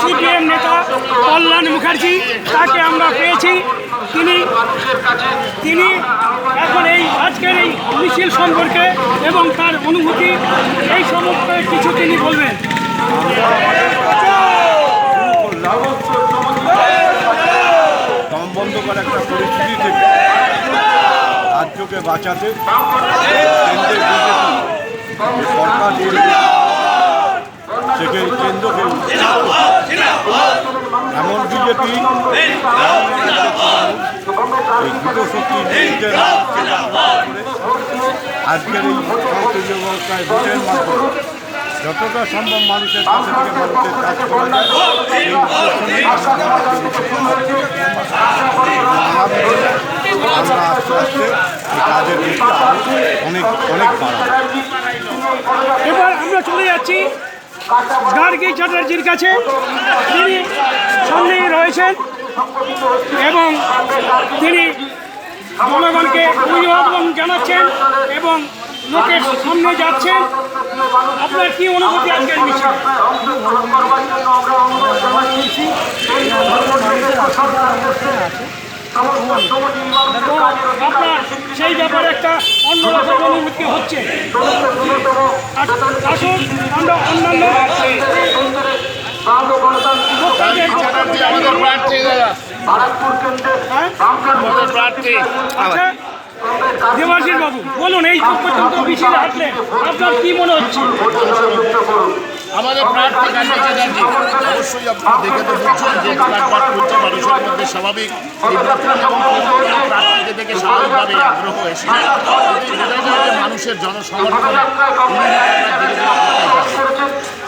CPM নেতা কল্যাণ মুখার্জি, তাকে আমরা পেয়েছি। তিনি তিনি এখন এই আজকের এই মিছিল সম্পর্কে এবং তার অনুভূতি, এই সমস্ত কিছু তিনি বলবেন। একটা পরিস্থিতি রাজ্যকে বাঁচাতে সরকার সেকে কেন্দ্রকে এমন বিজেপি আজকের এই সংসদীয় ব্যবস্থায় ভোটের মাধ্যমে যতটা সম্ভব মানুষের কাছে থেকে মানুষের কাজ আস্তে আস্তে কাজের অনেক অনেক বাড়াবো এবার আমরা চলে যাচ্ছি গার্গী চ্যাটার্জির কাছে তিনি সামনেই রয়েছেন এবং তিনি জনগণকে অভিবাদন জানাচ্ছেন এবং লোকের সামনে যাচ্ছেন। আপনার কি অনুভূতি আজকের মিছিল? তো আপনার সেই ব্যাপারে একটা অন্যরকম অনুভূতি হচ্ছে। আসুন আমরা অন্যান্য হ্যাঁ? আচ্ছা বাবু বলুন এই পর্যন্ত মিছিলে হাঁটলেন আপনার কি মনে হচ্ছে? আমাদের প্রার্থী গান্ধী চ্যাটার্জি। অবশ্যই আপনি দেখে তো বুঝছেন যে কাটপাট করছে মানুষের মধ্যে স্বাভাবিক। এই প্রার্থীকে দেখে স্বাভাবিকভাবে আগ্রহ এসেছে। বোঝা যায় যে মানুষের জনসমর্থনে।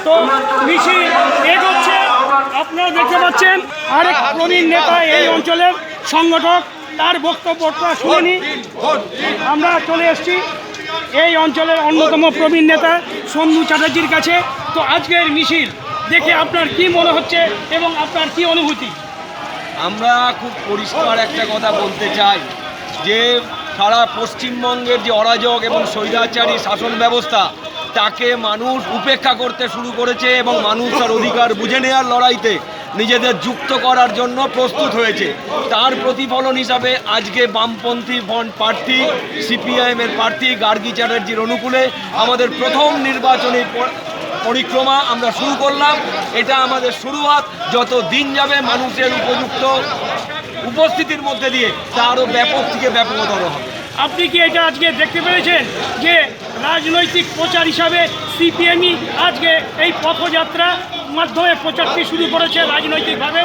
তো মিছিল এগোচ্ছে। আপনারা দেখতে পাচ্ছেন আরেক প্রবীণ নেতা এই অঞ্চলের সংগঠক। তার বক্তব্যটা শুনি আমরা চলে এসেছি। এই অঞ্চলের অন্যতম প্রবীণ নেতা সন্ধু চ্যাটার্জির কাছে। তো আজকের মিছিল দেখে আপনার কি মনে হচ্ছে এবং আপনার কি অনুভূতি? আমরা খুব পরিষ্কার একটা কথা বলতে চাই যে সারা পশ্চিমবঙ্গের যে অরাজক এবং স্বৈরাচারী শাসন ব্যবস্থা, তাকে মানুষ উপেক্ষা করতে শুরু করেছে এবং মানুষ তার অধিকার বুঝে নেওয়ার লড়াইতে নিজেদের যুক্ত করার জন্য প্রস্তুত হয়েছে। তার প্রতিফলন হিসাবে আজকে বামপন্থী ফ্রন্ট প্রার্থী সিপিআইএমের প্রার্থী গার্গী চ্যাটার্জির অনুকূলে আমাদের প্রথম নির্বাচনী পরিক্রমা আমরা শুরু করলাম। এটা আমাদের শুরুয়াত। যত দিন যাবে মানুষের উপযুক্ত উপস্থিতির মধ্যে দিয়ে তা আরও ব্যাপক থেকে ব্যাপকতর হবে। আপনি কি এটা আজকে দেখতে পেরেছেন যে রাজনৈতিক প্রচার হিসাবে সিপিএমই আজকে এই পথযাত্রা মাধ্যমে প্রচারটি শুরু করেছে রাজনৈতিকভাবে?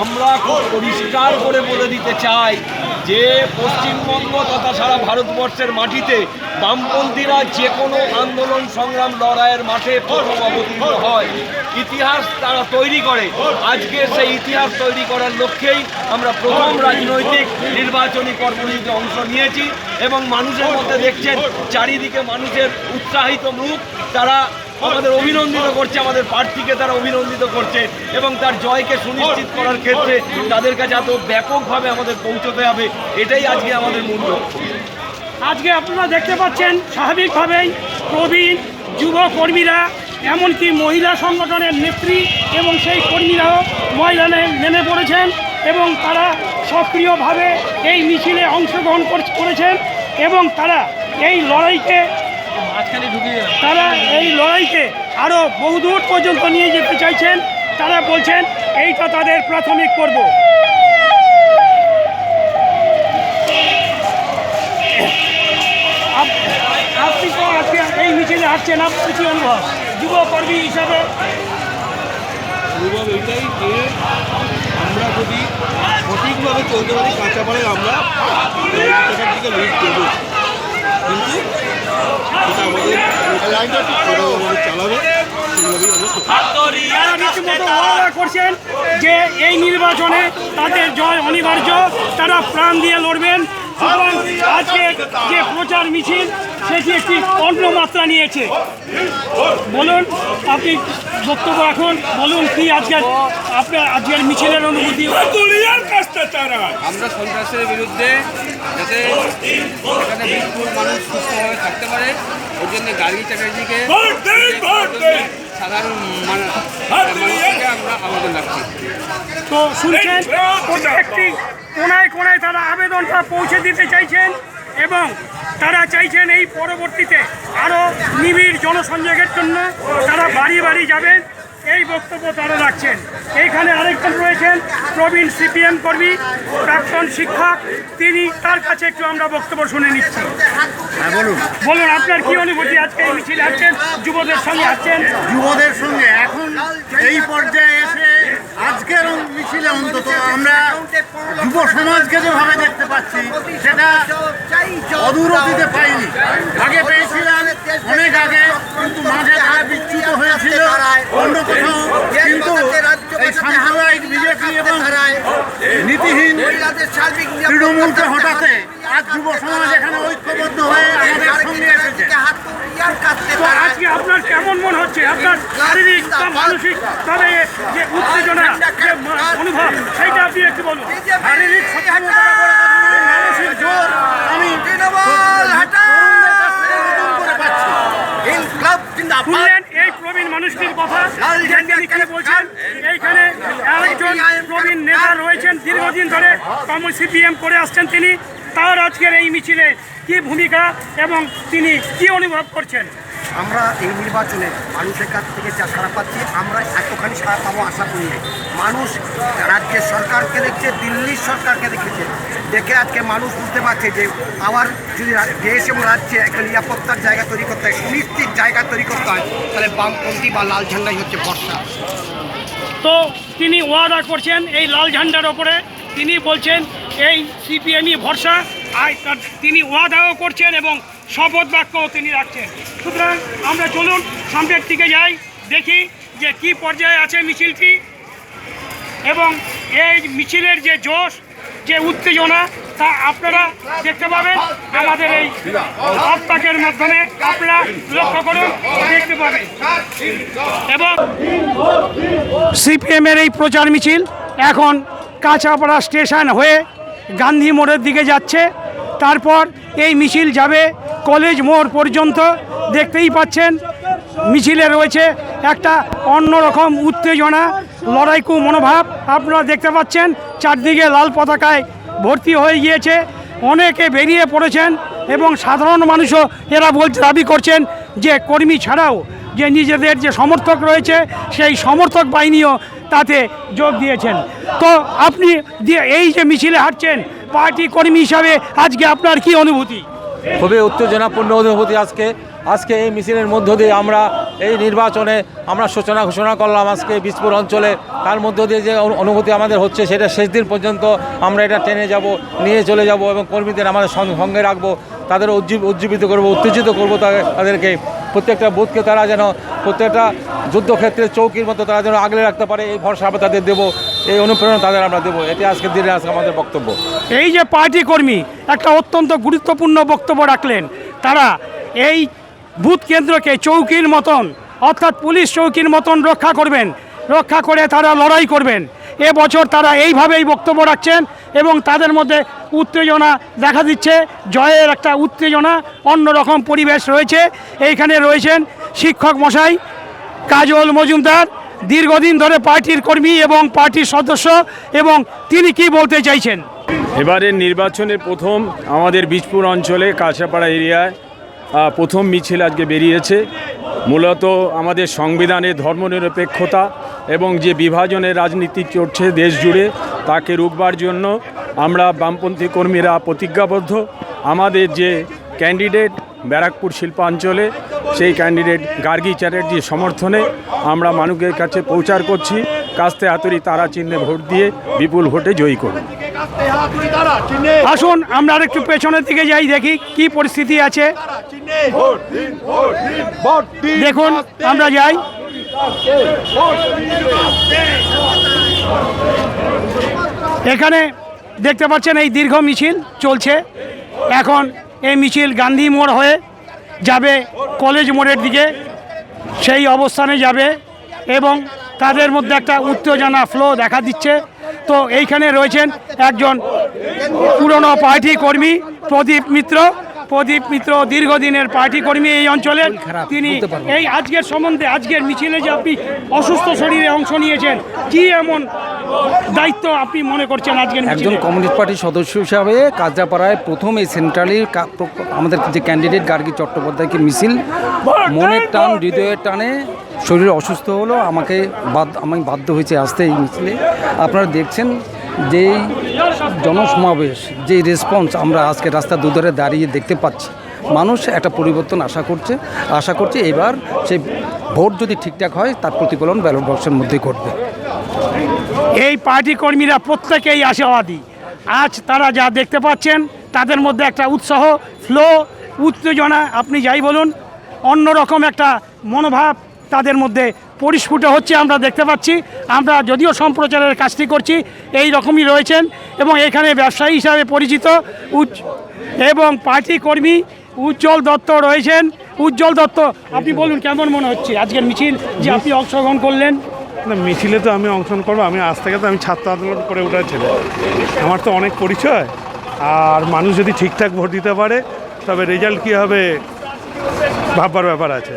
আমরা খুব পরিষ্কার করে বলে দিতে চাই যে পশ্চিমবঙ্গ তথা সারা ভারতবর্ষের মাটিতে বামপন্থীরা যে কোনো আন্দোলন সংগ্রাম লড়াইয়ের মাঠে প্রথম অবতীর্ণ হয়। ইতিহাস তারা তৈরি করে। আজকে সেই ইতিহাস তৈরি করার লক্ষ্যেই আমরা প্রথম রাজনৈতিক নির্বাচনী কর্মসূচিতে অংশ নিয়েছি এবং মানুষের মধ্যে দেখছেন চারিদিকে মানুষের উৎসাহিত মুখ। তারা আমাদের অভিনন্দিত করছে, আমাদের প্রার্থীকে তারা অভিনন্দিত করছে এবং তার জয়কে সুনিশ্চিত করার ক্ষেত্রে তাদের কাছে এত ব্যাপকভাবে আমাদের পৌঁছতে হবে, এটাই আজকে আমাদের মূল লক্ষ্য। আজকে আপনারা দেখতে পাচ্ছেন, স্বাভাবিকভাবেই প্রবীণ যুব কর্মীরা, এমনকি মহিলা সংগঠনের নেত্রী এবং সেই কর্মীরাও ময়দানে নেমে পড়েছেন এবং তারা সক্রিয়ভাবে এই মিছিলে অংশগ্রহণ করেছেন এবং তারা এই লড়াইকে তারা এই লড়াইকে আরও বহুদূর পর্যন্ত নিয়ে যেতে চাইছেন। তারা বলছেন এইটা তাদের প্রাথমিক পর্ব। আপ- আপনি তো আজকে এই মিছিলে হাঁটছেন আপনার কি অনুভব? যুবকর্মী হিসাবে? অনুভব এটাই যে আমরা যদি সঠিকভাবে চলতে পারি কাঁচাপাড়ে আমরা সেখান থেকে লিড করব কিন্তু করছেন যে এই নির্বাচনে তাদের জয় অনিবার্য, তারা প্রাণ দিয়ে লড়বেন। সুতরাং আজকে যে প্রচার মিছিল, সেটি একটি অন্য মাত্রা নিয়েছে। বলুন, আপনি বক্তব্য এখন বলুন কি আজকের আপনার আজকের মিছিলের অনুভূতি? আমরা সন্ত্রাসের বিরুদ্ধে যাতে এখানে বিপুল মানুষ সুস্থভাবে থাকতে পারে ওর জন্য গার্গী চ্যাটার্জিকে সাধারণ মানুষকে আমরা আবেদন রাখছি। তো শুনছেন প্রত্যেকটি কোনায় কোনায় তারা আবেদনটা পৌঁছে দিতে চাইছেন। এবং তারা চাইছেন এই পরবর্তীতে আরও নিবিড় জনসংযোগের জন্য তারা বাড়ি বাড়ি যাবেন। এই বক্তব্য তারা রাখছেন। এইখানে আরেকজন রয়েছেন প্রবীণ সিপিএম কর্মী প্রাক্তন শিক্ষক। তিনি তার কাছে একটু আমরা বক্তব্য শুনে নিচ্ছি। বলুন। বলুন আপনার কি অনুভূতি? আজকে এই মিছিলে আসছেন যুবদের সঙ্গে আসছেন? যুবদের সঙ্গে। এখন এই পর্যায়ে এসে আজকের মিছিলে অন্তত আমরা যুব সমাজকে যেভাবে দেখতে পাচ্ছি, সেটা অদূর অতীতে পাইনি। আগে পেয়েছিলাম, অনেক আগে, কিন্তু মাঝে বিচ্যুত হয়েছিল অন্য কোথাও। কিন্তু বিজেপি এবং নীতিহীন তৃণমূলকে হটাতে আজ যুব সমাজ এখানে ঐক্যবদ্ধ হয়ে আমাদের সঙ্গে আজকে আপনার কেমন মনে হচ্ছে আপনার শারীরিক বা মানসিক তবে যে উত্তেজনা যে অনুভব সেইটা আপনি একটু বলুন শারীরিক মানসিক জোর আমি শুনলেন এই প্রবীণ মানুষটির কথা বলছেন এইখানে আরেকজন প্রবীণ নেতা রয়েছেন দীর্ঘদিন ধরে কম সিপিএম করে আসছেন তিনি তার আজকের এই মিছিলে কি ভূমিকা এবং তিনি কি অনুভব করছেন? আমরা এই নির্বাচনে মানুষের কাছ থেকে যা সারা পাচ্ছি আমরা এতখানি সারা পাবো আশা করি। মানুষ রাজ্যের সরকারকে দেখছে দিল্লির সরকারকে দেখেছে। দেখে আজকে মানুষ বুঝতে পারছে যে আবার যদি দেশ এবং রাজ্যে একটা নিরাপত্তার জায়গা তৈরি করতে হয় সুনিশ্চিত জায়গা তৈরি করতে হয় তাহলে বামপন্থী বা লাল ঝান্ডাই হচ্ছে ভরসা। তো তিনি ওয়াদা করছেন এই লাল ঝান্ডার ওপরে তিনি বলছেন এই সিপিএমই ভরসা। আর তিনি ওয়াদাও করছেন এবং শপথ বাক্যও তিনি রাখছেন। সুতরাং আমরা চলুন সামনের দিকে যাই, দেখি যে কি পর্যায়ে আছে মিছিলটি। এবং এই মিছিলের যে জোশ, যে উত্তেজনা, তা আপনারা দেখতে পাবেন। আমাদের এই আত্মাকের মাধ্যমে আপনারা লক্ষ্য করুন, দেখতে পাবেন। এবং সিপিএমের এই প্রচার মিছিল এখন কাঁচাপাড়া স্টেশন হয়ে গান্ধী মোড়ের দিকে যাচ্ছে। তারপর এই মিছিল যাবে কলেজ মোড় পর্যন্ত। দেখতেই পাচ্ছেন, মিছিলে রয়েছে একটা অন্যরকম উত্তেজনা, লড়াইকু মনোভাব। আপনারা দেখতে পাচ্ছেন, চারদিকে লাল পতাকায় ভর্তি হয়ে গিয়েছে। অনেকে বেরিয়ে পড়েছেন এবং সাধারণ মানুষও এরা বলতে দাবি করছেন যে কর্মী ছাড়াও যে নিজেদের যে সমর্থক রয়েছে, সেই সমর্থক বাহিনীও তাতে যোগ দিয়েছেন। তো আপনি এই যে মিছিলে হাঁটছেন, পার্টি কর্মী হিসাবে আজকে আপনার কি অনুভূতি? খুবই উত্তেজনাপূর্ণ অনুভূতি আজকে। আজকে এই মিছিলের মধ্য দিয়ে আমরা এই নির্বাচনে আমরা সূচনা ঘোষণা করলাম আজকে বিজপুর অঞ্চলে। তার মধ্য দিয়ে যে অনুভূতি আমাদের হচ্ছে সেটা শেষ দিন পর্যন্ত আমরা এটা টেনে যাব, নিয়ে চলে যাব এবং কর্মীদের আমাদের সঙ্গে- রাখব তাদের উজ্জীব উজ্জীবিত করব, উত্তেজিত করব তাদেরকে। প্রত্যেকটা বুথকে তারা যেন প্রত্যেকটা যুদ্ধক্ষেত্রে চৌকির মতো তারা যেন আগলে রাখতে পারে, এই ভরসা আমরা তাদের দেবো, এই অনুপ্রেরণা তাদের আমরা দেবো। এটি আজকের দিনে আজকে আমাদের বক্তব্য। এই যে পার্টি কর্মী একটা অত্যন্ত গুরুত্বপূর্ণ বক্তব্য রাখলেন, তারা এই বুথ কেন্দ্রকে চৌকির মতন, অর্থাৎ পুলিশ চৌকির মতন রক্ষা করবেন। রক্ষা করে তারা লড়াই করবেন। এবছর তারা এইভাবেই বক্তব্য রাখছেন এবং তাদের মধ্যে উত্তেজনা দেখা দিচ্ছে। জয়ের একটা উত্তেজনা, অন্যরকম পরিবেশ রয়েছে। এইখানে রয়েছেন শিক্ষক মশাই কাজল মজুমদার, দীর্ঘদিন ধরে পার্টির কর্মী এবং পার্টির সদস্য এবং তিনি কি বলতে চাইছেন? এবারের নির্বাচনের প্রথম আমাদের বীজপুর অঞ্চলে কাছাপাড়া এরিয়ায় প্রথম মিছিল আজকে বেরিয়েছে। মূলত আমাদের সংবিধানে ধর্মনিরপেক্ষতা এবং যে বিভাজনের রাজনীতি চলছে দেশ জুড়ে, তাকে রুখবার জন্য আমরা বামপন্থী কর্মীরা প্রতিজ্ঞাবদ্ধ। আমাদের যে ক্যান্ডিডেট ব্যারাকপুর শিল্পাঞ্চলে, সেই ক্যান্ডিডেট গার্গী চ্যাটার্জির সমর্থনে আমরা মানুষের কাছে প্রচার করছি। কাস্তে হাতুড়ি তারা চিহ্নে ভোট দিয়ে বিপুল ভোটে জয়ী করুন। আসুন, আমরা আর একটু পেছনের দিকে যাই, দেখি কি পরিস্থিতি আছে। দেখুন, আমরা যাই। এখানে দেখতে পাচ্ছেন, এই দীর্ঘ মিছিল চলছে। এখন এই মিছিল গান্ধী মোড় হয়ে যাবে কলেজ মোড়ের দিকে। সেই অবস্থানে যাবে এবং তাদের মধ্যে একটা উত্তেজনা ফ্লো দেখা দিচ্ছে। তো এইখানে রয়েছেন একজন পুরনো পার্টি কর্মী প্রদীপ মিত্র। প্রদীপ মিত্র দীর্ঘদিনের পার্টি কর্মী এই অঞ্চলের তিনি এই আজকের সম্বন্ধে আজকের মিছিলে যে আপনি অসুস্থ শরীরে অংশ নিয়েছেন কি এমন দায়িত্ব আপনি মনে করছেন আজকের একজন কমিউনিস্ট পার্টির সদস্য হিসাবে কাজরাপাড়ায় প্রথম এই সেন্ট্রালের আমাদের যে ক্যান্ডিডেট গার্গী চট্টোপাধ্যায়কে মিছিল মনের টান হৃদয়ের টানে শরীর অসুস্থ হলো আমাকে বাদ আমি বাধ্য হয়েছে আসতে এই মিছিলে। আপনারা দেখছেন যে এই জনসমাবেশ যে রেসপন্স আমরা আজকে রাস্তা দুধারে দাঁড়িয়ে দেখতে পাচ্ছি, মানুষ একটা পরিবর্তন আশা করছে আশা করছে এবার সেই ভোট যদি ঠিকঠাক হয়, তার প্রতিফলন ব্যালট বক্সের মধ্যেই ঘটবে। এই পার্টি কর্মীরা প্রত্যেকেই আশাবাদী। আজ তারা যা দেখতে পাচ্ছেন, তাদের মধ্যে একটা উৎসাহ ফ্লো উত্তেজনা, আপনি যাই বলুন, অন্যরকম একটা মনোভাব তাদের মধ্যে পরিস্ফুট হচ্ছে, আমরা দেখতে পাচ্ছি। আমরা যদিও সম্প্রচারের কাজটি করছি, এই রকমই রয়েছেন এবং এখানে ব্যবসায়ী হিসাবে পরিচিত এবং পার্টি কর্মী উজ্জ্বল দত্ত রয়েছেন। উজ্জ্বল দত্ত, আপনি বলুন কেমন মনে হচ্ছে? আজকের মিছিল যে আপনি অংশগ্রহণ করলেন। না, মিছিলে তো আমি অংশগ্রহণ করব, আমি আজ থেকে তো আমি ছাত্র আন্দোলন করে ছেলে আমার তো অনেক পরিচয়। আর মানুষ যদি ঠিকঠাক ভোট দিতে পারে, তবে রেজাল্ট কী হবে, ভাববার ব্যাপার আছে।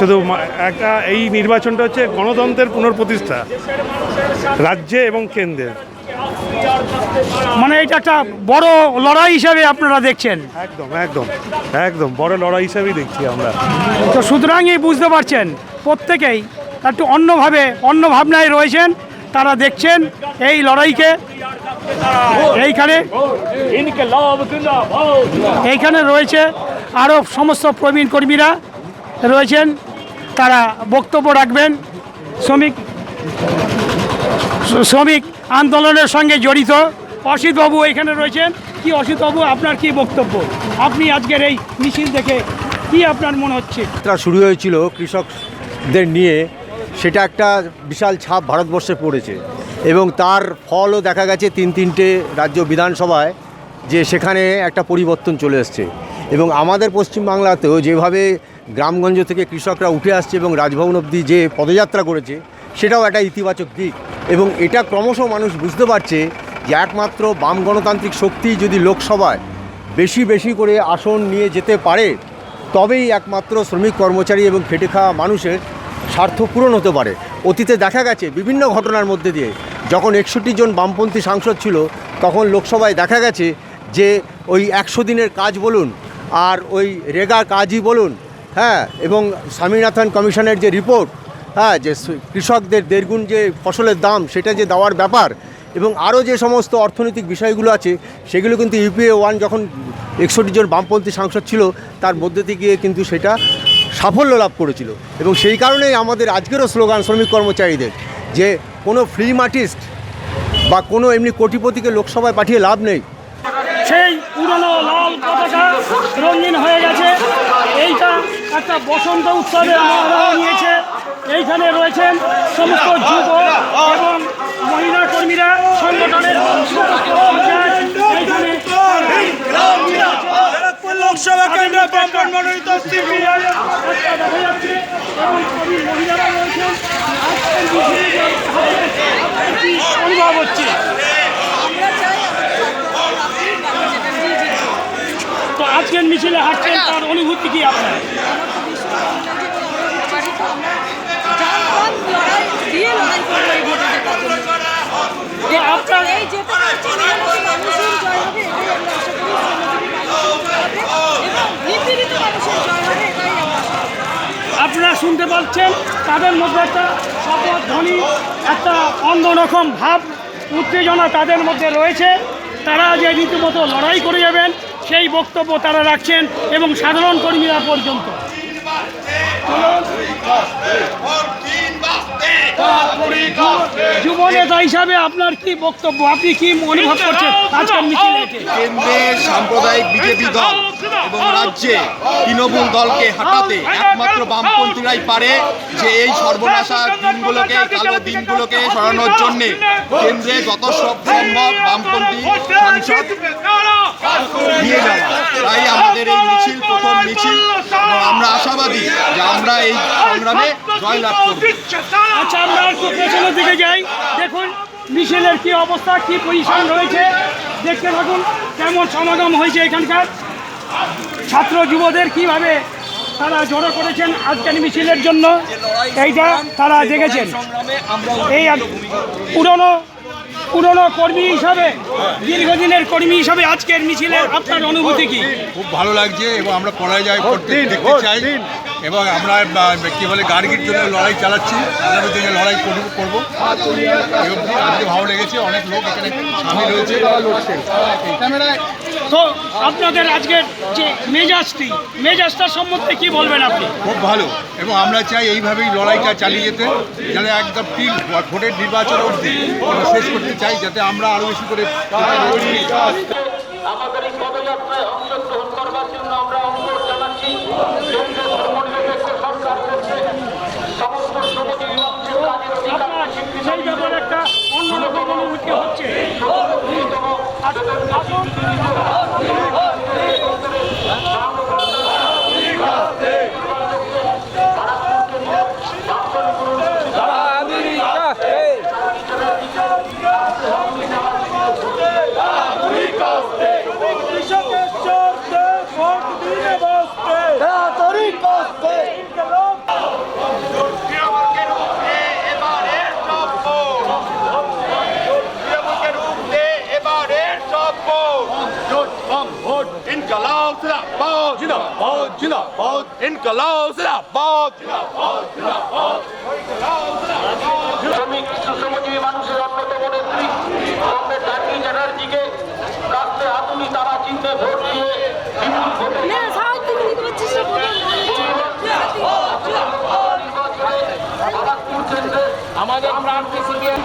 শুধু একটা এই নির্বাচনটা হচ্ছে গণতন্ত্রের পুনঃপ্রতিষ্ঠা রাজ্যে এবং কেন্দ্রে মানে এটা একটা বড় লড়াই হিসাবে আপনারা দেখছেন। একদম একদম একদম বড় লড়াই হিসাবেই দেখছি আমরা। তো সুতরাংই বুঝতে পারছেন প্রত্যেকেই একটু অন্যভাবে অন্য ভাবনায় রয়েছেন তারা দেখছেন এই লড়াইকে। এইখানে এইখানে রয়েছে আরও সমস্ত প্রবীণ কর্মীরা। রয়েছেন, তারা বক্তব্য রাখবেন। শ্রমিক শ্রমিক আন্দোলনের সঙ্গে জড়িত। অসিতবাবু এখানে রয়েছেন। কি অসিতবাবু, আপনার কি বক্তব্য? আপনি আজকের এই মিছিল দেখে কি আপনার মনে হচ্ছে? শুরু হয়েছিল কৃষকদের নিয়ে, সেটা একটা বিশাল ছাপ ভারতবর্ষে পড়েছে এবং তার ফলও দেখা গেছে তিন তিনটে রাজ্য বিধানসভায় যে সেখানে একটা পরিবর্তন চলে এসছে। এবং আমাদের পশ্চিমবাংলাতেও যেভাবে গ্রামগঞ্জ থেকে কৃষকরা উঠে আসছে এবং রাজভবন অবধি যে পদযাত্রা করেছে, সেটাও একটা ইতিবাচক দিক। এবং এটা ক্রমশ মানুষ বুঝতে পারছে যে একমাত্র বাম গণতান্ত্রিক শক্তি যদি লোকসভায় বেশি বেশি করে আসন নিয়ে যেতে পারে, তবেই একমাত্র শ্রমিক কর্মচারী এবং খেটে খাওয়া মানুষের স্বার্থ পূরণ হতে পারে। অতীতে দেখা গেছে বিভিন্ন ঘটনার মধ্যে দিয়ে যখন একষট্টি জন বামপন্থী সাংসদ ছিল, তখন লোকসভায় দেখা গেছে যে ওই একশো দিনের কাজ বলুন আর ওই রেগা কাজই বলুন হ্যাঁ এবং স্বামীনাথন কমিশনের যে রিপোর্ট হ্যাঁ যে কৃষকদের দেড়গুণ যে ফসলের দাম, সেটা যে দেওয়ার ব্যাপার, এবং আরও যে সমস্ত অর্থনৈতিক বিষয়গুলো আছে, সেগুলো কিন্তু ইউপিএ ওয়ান যখন একষট্টি জন বামপন্থী সাংসদ ছিল, তার মধ্যে থেকে কিন্তু সেটা সাফল্য লাভ করেছিল। এবং সেই কারণেই আমাদের আজকেরও স্লোগান শ্রমিক কর্মচারীদের, যে কোনো ফিল্ম আর্টিস্ট বা কোনো এমনি কোটিপতিকে লোকসভায় পাঠিয়ে লাভ নেই। সেই পুরনো লাল পতাকা রঙিন হয়ে গেছে। একটা বসন্ত উৎসবের মহড়া নিয়েছে। এইখানে রয়েছেন সমস্ত যুব এবং মহিলা কর্মীরা সংগঠনের লোকসভা কেন্দ্রে বামপন মনোনীত দেখা যাচ্ছে এবং কবি মহিলারা রয়েছেন আজকের মিছিলে যে কি অনুভব হচ্ছে তো আজকের মিছিলে হাঁটছেন তার অনুভূতি কি আপনার? আপনারা শুনতে পাচ্ছেন তাদের মধ্যে একটা শপথ ধ্বনি একটা অন্যরকম ভাব উত্তেজনা তাদের মধ্যে রয়েছে। তারা যে রীতিমতো লড়াই করে যাবেন সেই বক্তব্য তারা রাখছেন এবং সাধারণ কর্মীরা পর্যন্ত। হিসাবে আপনার কি বক্তব্য? আপনি সাম্প্রদায়িক বিজেপি দল রাজ্যে তৃণমূল দলকে হাঁটাতে একমাত্র বামপন্থীরাই পারে যে এই সর্বনাশা দিনগুলোকে, কালো দিনগুলোকে সরানোর জন্যে কেন্দ্রে যত সব সম্ভব বামপন্থী সাংসদ নিয়ে যাওয়া। তাই আমাদের এই মিছিল প্রথম মিছিল আমরা আশাবাদী যে আমরা এই সংগ্রামে জয়লাভ করব। আচ্ছা আমরা একটু পেছনের দিকে যাই। দেখুন মিছিলের কি অবস্থা কি পজিশন রয়েছে। দেখতে থাকুন কেমন সমাগম হয়েছে এখানকার। ছাত্র যুবদের কীভাবে তারা জড়ো করেছেন আজকের মিছিলের জন্য এইটা তারা দেখেছেন। এই পুরনো পুরনো কর্মী হিসাবে দীর্ঘদিনের কর্মী হিসাবে আজকের মিছিলের আপনার অনুভূতি কি? খুব ভালো লাগছে এবং আমরা পরাজয় করতে দেখতে চাই। এবং আমরা কি বলে গার্গির জন্য লড়াই চালাচ্ছি। আগামী দিনে লড়াই করব করব। অবধি আজকে ভালো লেগেছে অনেক লোক এখানে সামিল হয়েছে। তো আপনাদের আজকের যে মেজাজটি মেজাজটার সম্বন্ধে কি বলবেন আপনি? খুব ভালো এবং আমরা চাই এইভাবেই লড়াইটা চালিয়ে যেতে যাতে একদম ঠিক ভোটের নির্বাচন অবধি আমরা শেষ করতে চাই যাতে আমরা আরও বেশি করে আমাদের এই পদযাত্রায় অংশগ্রহণ করবার জন্য আমরা অনুরোধ জানাচ্ছি কেন্দ্রীয় ধর্মনিরপেক্ষ সরকার করছে সমস্ত শ্রমজীবী মানুষের কাজের অধিকার স্বীকৃতি সেই ব্যাপারে একটা অন্যরকম অনুভূতি হচ্ছে শ্রমিক শ্রমজীবী মানুষের অন্যতম নেত্রী কমরেড ডাকি চ্যাটার্জিকে রাস্তে হাতুনি তারা চিনতে ভোট দিয়ে বিপুল ভোটে আমাদের প্রার্থী সিবিএম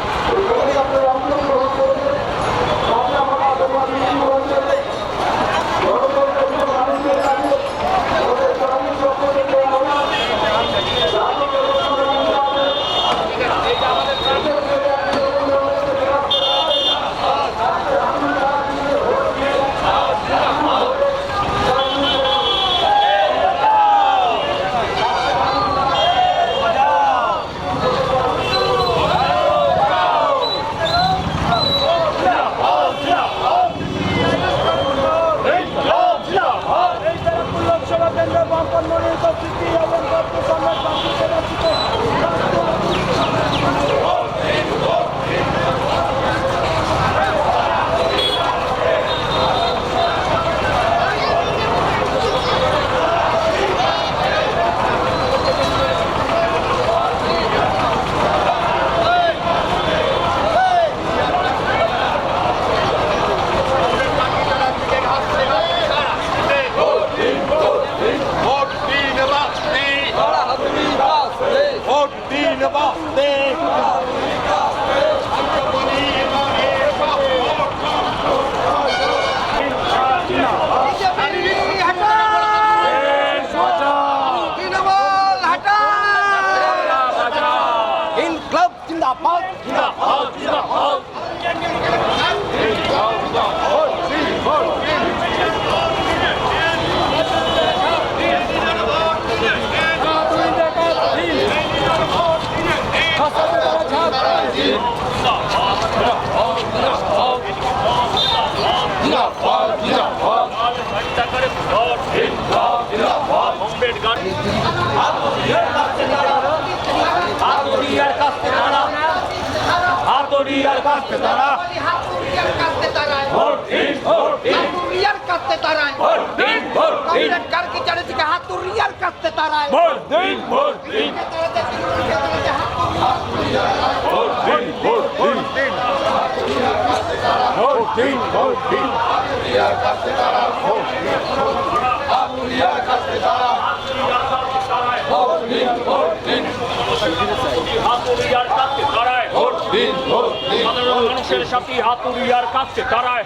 হাতুরিয়ার কাছে তারায় কমরেড কার্কি চ্যাটার্জিকে হাতুরিয়ার কাছে তারায় হাতুরিয়ার মানুষের সাথে হাতুরিয়ার কাছে দাঁড়ায়।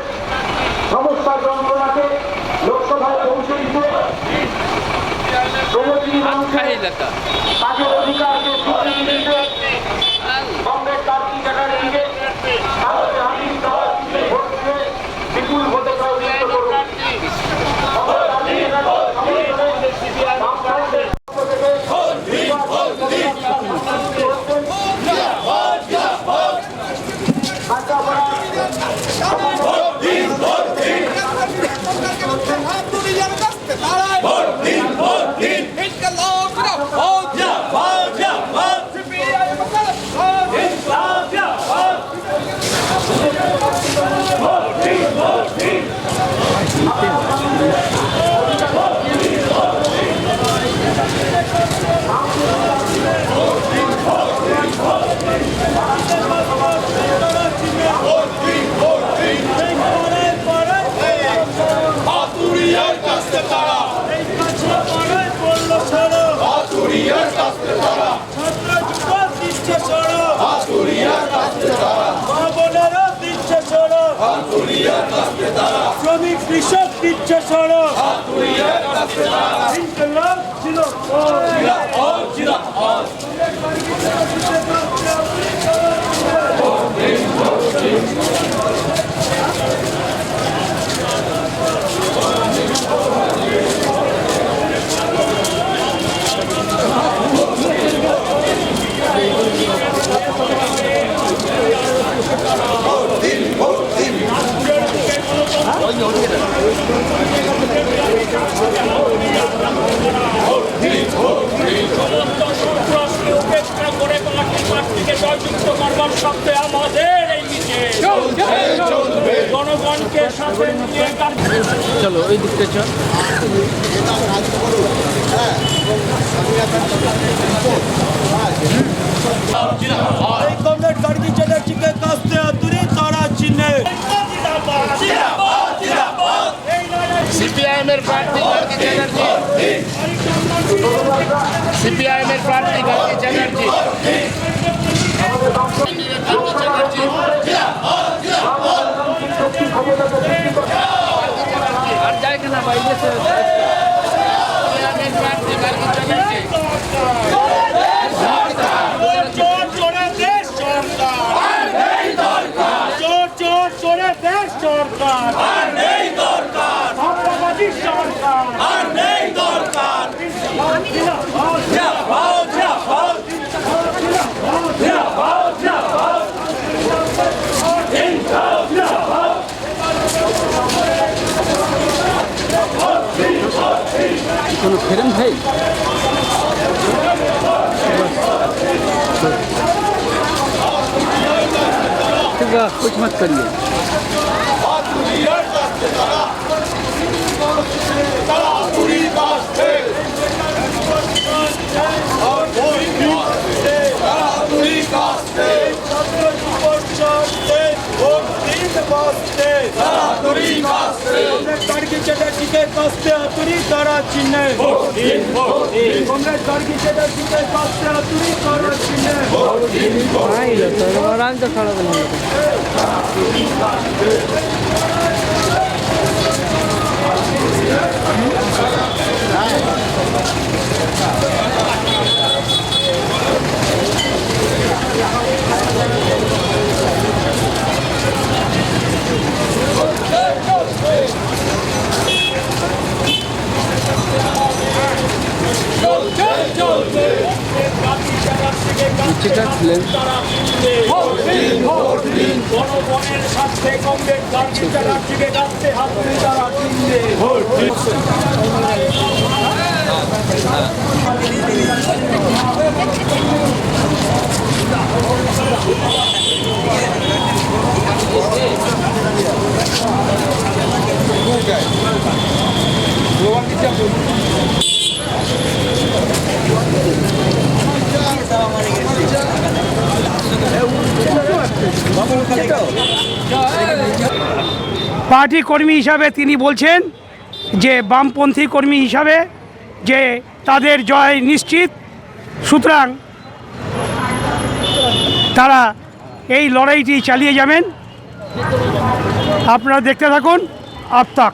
সমস্যা যন্ত্রণাকে লোকসভায় পৌঁছে দিতে কাজের অধিকারকে স্বীকৃতি দিতে কংগ্রেস পার্টি জায়গায় রাষ্ট্রে শ্রমিক কৃষক দিচ্ছে সড়ক ইনকলাব ছিল উপেক্ষা করে পার্টি পার্টিকে জয়যুক্ত করবার সত্ত্বে আমাদের এই জনগণকে সাথে নিয়ে কাজ কমরেড গার্গী চ্যাটার্জিকে কাস্তে হাতুড়ি তারা চিহ্নে সিপিআইএম এর প্রার্থী গার্গী চ্যাটার্জি সিপিআইএম এর প্রার্থী গার্গী চ্যাটার্জি গার্গী চ্যাটার্জি সিপিআইএম এর প্রার্থী গার্গী চ্যাটার্জি চোর চোরে দেশ সরকার চোর চোর চোরে দেশ সরকার সন্ত্রাসবাদী সরকার কোনো ফেরেন ভাই कुछ मत करिए গার্গী চ্যাটার্জিকে কাস্তে হাতুড়ি তারা চিহ্নে কমরেড গার্গী চ্যাটার্জিকে কাস্তে হাতুড়ি তারা চিহ্নে জনগণের স্বার্থে কংগ্রেস গান্ধী চ্যাটার্জিকে গাছতে হাত তারা কিনবে বাবা পার্টি কর্মী হিসাবে তিনি বলছেন যে বামপন্থী কর্মী হিসাবে যে তাদের জয় নিশ্চিত। সুতরাং তারা এই লড়াইটি চালিয়ে যাবেন। আপনারা দেখতে থাকুন আফতাক